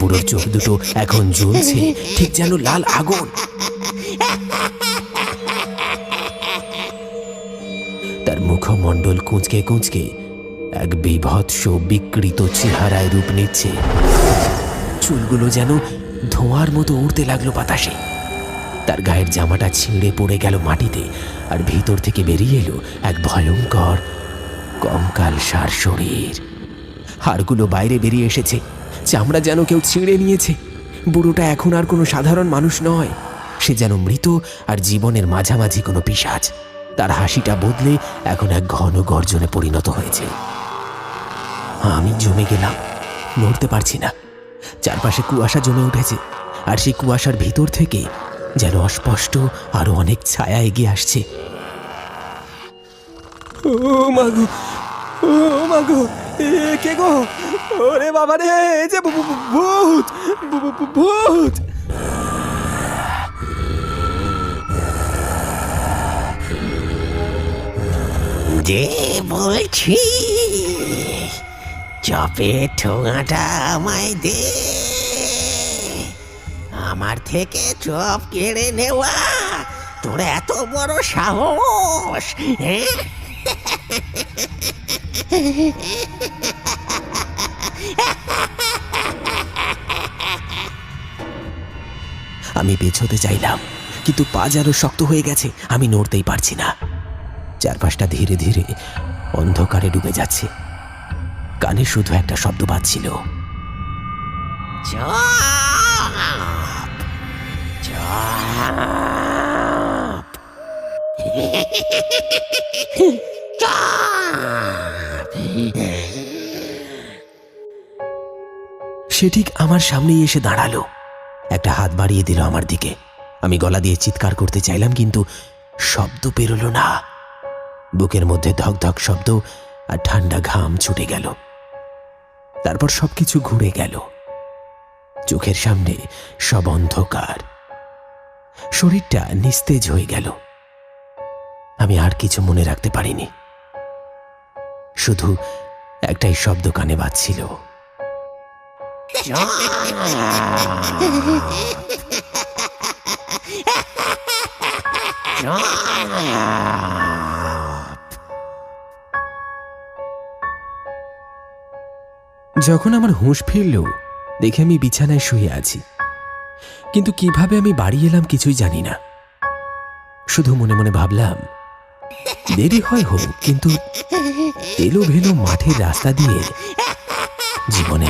বুড়োর চোখ দুটো এখন জ্বলছে, ঠিক যেন লাল আগুন। তার মুখমণ্ডল কুঁচকে কুঁচকে এক বিভৎস বিকৃত চেহারায় রূপ নিচ্ছে। চুলগুলো যেন ধোঁয়ার মতো উড়তে লাগল বাতাসে। তার গায়ের জামাটা ছিঁড়ে পড়ে গেল মাটিতে আর ভিতর থেকে বেরিয়ে এলো এক ভয়ঙ্কর কঙ্কাল সার শরীর। হাড়গুলো বাইরে বেরিয়ে এসেছে। চামড়া যেন কেউ ছিঁড়ে নিয়েছে। বুড়োটা এখন আর কোনো সাধারণ মানুষ নয়। সে যেন মৃত আর জীবনের মাঝামাঝি কোনো পিসাজ। তার হাসিটা বদলে এখন এক ঘন গর্জনে পরিণত হয়েছে। আমি জমে গেলাম। নড়তে পারছি না। চারপাশে কুয়াশা জমে উঠেছে। আর সেই কুয়াশার ভিতর থেকে যেন অস্পষ্ট আরও অনেক ছায়া এগিয়ে আসছে। ও মাগো ও মাগো কে গো? ওরে বাবা রে যে ভূত! ভূত! যে বলছি, চপে ঠোঙাটা আমায় দে। আমার থেকে চপ কেড়ে নেওয়া তোর এত বড় সাহস হ্যাঁ? আমি পেছোতে চাইলাম, কিন্তু পা যেন শক্ত হয়ে গেছে, আমি নড়তেই পারছি না। চারপাশটা ধীরে ধীরে অন্ধকারে ডুবে যাচ্ছে। কানে শুধু একটা শব্দ পাচ্ছিল সে ঠিক আমার সামনেই এসে দাঁড়াল। একটা হাত বাড়িয়ে দিল আমার দিকে। আমি গলা দিয়ে চিৎকার করতে চাইলাম, কিন্তু শব্দ বেরোলো না। বুকের মধ্যে ধক ধক শব্দ আর ঠান্ডা ঘাম ছুটে গেল। তারপর সবকিছু ঘুরে গেল। চোখের সামনে সব অন্ধকার। শরীরটা নিস্তেজ হয়ে গেল। আমি আর কিছু মনে রাখতে পারিনি। শুধু একটাই শব্দ কানে বাজছিল। যখন আমার হুঁশ ফিরল, দেখে আমি বিছানায় শুয়ে আছি। কিন্তু কীভাবে আমি বাড়ি এলাম কিছুই জানি না। শুধু মনে মনে ভাবলাম, দেরি হয় হোক, কিন্তু এলো ভেলো মাঠের রাস্তা দিয়ে জীবনে